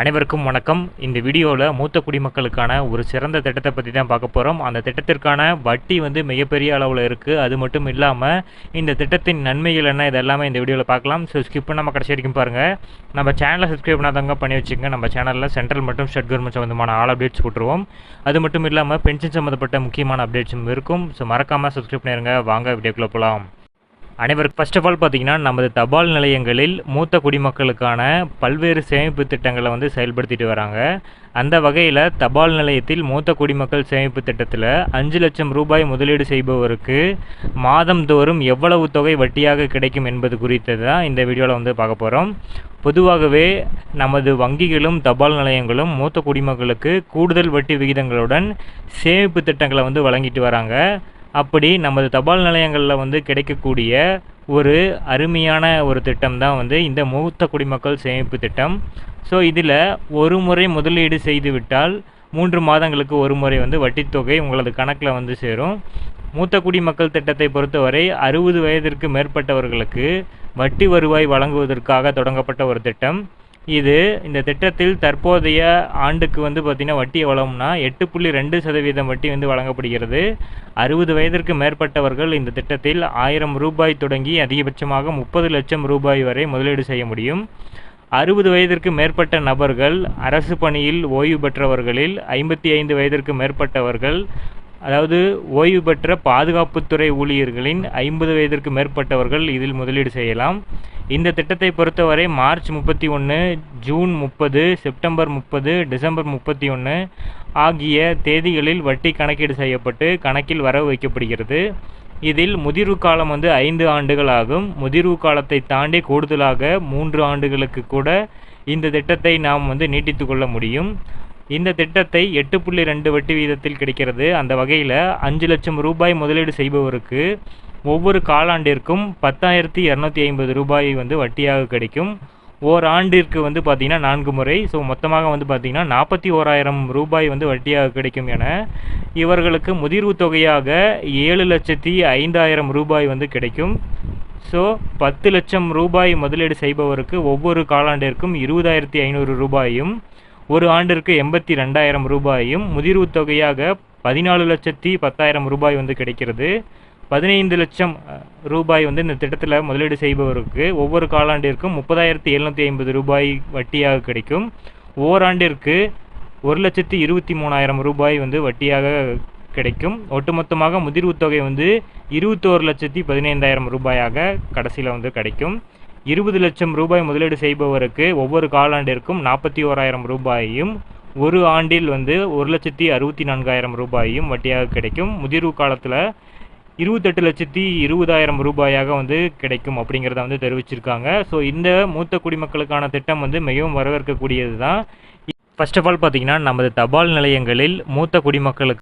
அனைவருக்கும் வணக்கம். இந்த வீடியோவில் மூத்த குடிமக்களுக்கான ஒரு சிறந்த திட்டத்தை பற்றி தான் பார்க்க போகிறோம் அந்த திட்டத்திற்கான வட்டி வந்து மிகப்பெரிய அளவில் இருக்குது அது மட்டும் இல்லாமல் இந்த திட்டத்தின் நன்மைகள் என்ன இதெல்லாமே இந்த வீடியோவில் பார்க்கலாம். ஸோ ஸ்கிப் பண்ணாமல் கடைசி வரைக்கும் பாருங்கள் நம்ம சேனலை சப்ஸ்கிரைப் பண்ணாதவங்க பண்ணி வச்சுக்கோங்க. நம்ம சேனலில் சென்ட்ரல் மற்றும் ஸ்டேட் கவர்மெண்ட் சம்மந்தமான ஆல் அப்டேட்ஸ் கொடுத்துருவோம் அது மட்டும் இல்லாமல் பென்ஷன் சம்மந்தப்பட்ட முக்கியமான அப்டேட்ஸும் இருக்கும். ஸோ மறக்காமல் சப்ஸ்கிரைப் பண்ணிடுங்க வாங்க வீடியோக்குள்ளே போகலாம் அனைவருக்கு ஃபர்ஸ்ட் ஆஃப் ஆல் பார்த்தீங்கன்னா நமது தபால் நிலையங்களில் மூத்த குடிமக்களுக்கான பல்வேறு சேமிப்பு திட்டங்களை வந்து செயல்படுத்திட்டு வராங்க. அந்த வகையில் தபால் நிலையத்தில் மூத்த குடிமக்கள் சேமிப்பு திட்டத்தில் அஞ்சு லட்சம் ரூபாய் முதலீடு செய்பவருக்கு மாதந்தோறும் எவ்வளவு தொகை வட்டியாக கிடைக்கும் என்பது குறித்து தான் இந்த வீடியோவில் வந்து பார்க்க போகிறோம் பொதுவாகவே நமது வங்கிகளும் தபால் நிலையங்களும் மூத்த குடிமக்களுக்கு கூடுதல் வட்டி விகிதங்களுடன் சேமிப்பு திட்டங்களை வந்து வழங்கிட்டு வராங்க. அப்படி நமது தபால் நிலையங்களில் வந்து கிடைக்கக்கூடிய ஒரு அருமையான ஒரு திட்டம் தான் வந்து இந்த மூத்த குடிமக்கள் சேமிப்பு திட்டம். ஸோ இதில் ஒரு முறை முதலீடு செய்துவிட்டால் மூன்று மாதங்களுக்கு ஒரு முறை வந்து வட்டித்தொகை உங்களது கணக்கில் வந்து சேரும். மூத்த குடிமக்கள் திட்டத்தை பொறுத்தவரை அறுபது வயதிற்கு மேற்பட்டவர்களுக்கு வட்டி வருவாய் வழங்குவதற்காக தொடங்கப்பட்ட ஒரு திட்டம். இது இந்த திட்டத்தில் தற்போதைய ஆண்டுக்கு வந்து பார்த்திங்கன்னா வட்டி எவ்வளோம்னா எட்டு புள்ளி ரெண்டு சதவீதம் வட்டி வந்து வழங்கப்படுகிறது. அறுபது வயதிற்கு மேற்பட்டவர்கள் இந்த திட்டத்தில் ஆயிரம் ரூபாய் தொடங்கி அதிகபட்சமாக முப்பது லட்சம் ரூபாய் வரை முதலீடு செய்ய முடியும். அறுபது வயதிற்கு மேற்பட்ட நபர்கள் அரசு பணியில் ஓய்வு பெற்றவர்களில் ஐம்பத்தி ஐந்து வயதிற்கு மேற்பட்டவர்கள் அதாவது ஓய்வு பெற்ற பாதுகாப்புத்துறை ஊழியர்களின் ஐம்பது வயதிற்கு மேற்பட்டவர்கள் இதில் முதலீடு செய்யலாம். இந்த திட்டத்தை பொறுத்தவரை மார்ச் முப்பத்தி ஒன்று ஜூன் முப்பது செப்டம்பர் முப்பது டிசம்பர் முப்பத்தி ஒன்று ஆகிய தேதிகளில் வட்டி கணக்கீடு செய்யப்பட்டு கணக்கில் வரவு வைக்கப்படுகிறது. இதில் முதிர்வு காலம் வந்து ஐந்து ஆண்டுகள் ஆகும். முதிர்வு காலத்தை தாண்டி கூடுதலாக மூன்று ஆண்டுகளுக்கு கூட இந்த திட்டத்தை நாம் வந்து நீட்டித்து கொள்ள முடியும். இந்த திட்டத்தை எட்டு புள்ளி ரெண்டு வட்டி வீதத்தில் கிடைக்கிறது. அந்த வகையில் அஞ்சு லட்சம் ரூபாய் முதலீடு செய்பவருக்கு ஒவ்வொரு காலாண்டிற்கும் பத்தாயிரத்தி இரநூத்தி ஐம்பது ரூபாய் வந்து வட்டியாக கிடைக்கும். ஓர் ஆண்டிற்கு வந்து பார்த்திங்கன்னா நான்கு முறை. ஸோ மொத்தமாக வந்து பார்த்திங்கன்னா நாற்பத்தி ஓராயிரம் ரூபாய் வந்து வட்டியாக கிடைக்கும் என இவர்களுக்கு முதிர்வு தொகையாக ஏழு லட்சத்தி ஐந்தாயிரம் ரூபாய் வந்து கிடைக்கும். ஸோ பத்து லட்சம் ரூபாய் முதலீடு செய்பவருக்கு ஒவ்வொரு காலாண்டிற்கும் இருபதாயிரத்தி ஐநூறு ரூபாயும் ஒரு ஆண்டிற்கு எண்பத்தி ரெண்டாயிரம் ரூபாயும் முதிர்வு தொகையாக பதினாலு லட்சத்தி பத்தாயிரம் ரூபாய் வந்து கிடைக்கிறது. பதினைந்து லட்சம் ரூபாய் வந்து இந்த திட்டத்தில் முதலீடு செய்பவருக்கு ஒவ்வொரு காலாண்டிற்கும் முப்பதாயிரத்தி எழுநூற்றி ஐம்பது ரூபாய் வட்டியாக கிடைக்கும். ஓராண்டிற்கு ஒரு லட்சத்தி இருபத்தி மூணாயிரம் ரூபாய் வந்து வட்டியாக கிடைக்கும். ஒட்டுமொத்தமாக முதிர்வு தொகை வந்து இருபத்தோரு லட்சத்தி பதினைந்தாயிரம் ரூபாயாக கடைசியில் வந்து கிடைக்கும். இருபது லட்சம் ரூபாய் முதலீடு செய்பவருக்கு ஒவ்வொரு காலாண்டிற்கும் நாற்பத்தி ஓராயிரம் ரூபாயும் ஒரு ஆண்டில் வந்து ஒரு லட்சத்தி அறுபத்தி நான்காயிரம் ரூபாயும் வட்டியாக கிடைக்கும். முதிர்வு காலத்தில் இருபத்தெட்டு லட்சத்தி இருபதாயிரம் ரூபாயாக வந்து கிடைக்கும் அப்படிங்கிறத வந்து தெரிவிச்சிருக்காங்க. ஸோ இந்த மூத்த குடிமக்களுக்கான திட்டம் வந்து மிகவும் வரவேற்கக்கூடியது தான் ஃபர்ஸ்ட் ஆஃப் ஆல் பார்த்தீங்கன்னா நமது தபால் நிலையங்களில் மூத்த குடிமக்களுக்கு